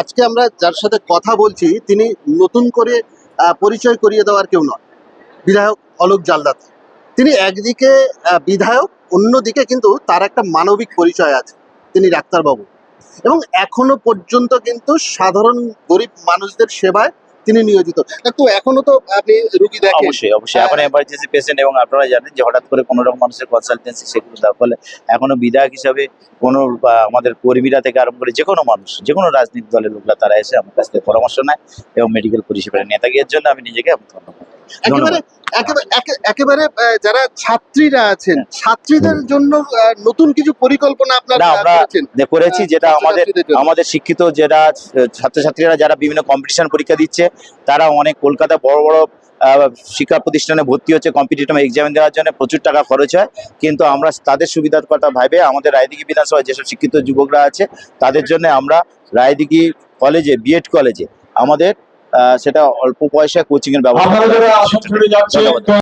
আজকে আমরা যার সাথে কথা বলছি, তিনি নতুন করে পরিচয় করিয়ে দেওয়ার কেউ নয় বিধায়ক অলোক জালদাত। তিনি একদিকে বিধায়ক, অন্যদিকে কিন্তু তার একটা মানবিক পরিচয় আছে, তিনি ডাক্তারবাবু। এবং এখনও পর্যন্ত কিন্তু সাধারণ গরিব মানুষদের সেবায় তিনি নিয়োজিত। তো এখনও তো আপনি রুগী দেখেন। অবশ্যই অবশ্যই। হ্যাঁ। এখন এমার্জেন্সি পেশেন্ট এবং আপনারা জানেন যে হঠাৎ করে কোনো রকম মানুষের কনসালটেন্সি সেগুলো দেওয়ার ফলে এখনও বিধায়ক হিসাবে কোনো বা আমাদের কর্মীরা থেকে আরম্ভ করে যে কোনো মানুষ যে কোনো রাজনীতি দলের লোকরা তারা এসে আমার কাছ থেকে পরামর্শ নেয় এবং মেডিকেল পরিষেবা নিয়ে তাকে এর জন্য আমি নিজেকে আমি ধন্যবাদ। একেবারে যারা ছাত্রীরা আছেন ছাত্রীদের জন্য নতুন কিছু পরিকল্পনা আপনারা আমরা করেছি যেটা আমাদের আমাদের শিক্ষিত যারা ছাত্রছাত্রীরা যারা বিভিন্ন কম্পিটিশন পরীক্ষা দিচ্ছে তারা অনেক কলকাতা বড় বড় শিক্ষা প্রতিষ্ঠানে ভর্তি হচ্ছে কম্পিটিটিভ এক্সাম দেওয়ার জন্য প্রচুর টাকা খরচ হয়। কিন্তু আমরা তাদের সুবিধার কথা ভাবে আমাদের রায়দিঘি বিধানসভায় যেসব শিক্ষিত যুবকরা আছে তাদের জন্য আমরা রায়দিঘি কলেজে বিএড কলেজে আমাদের সেটা অল্প পয়সায় কোচিং এর ব্যবস্থা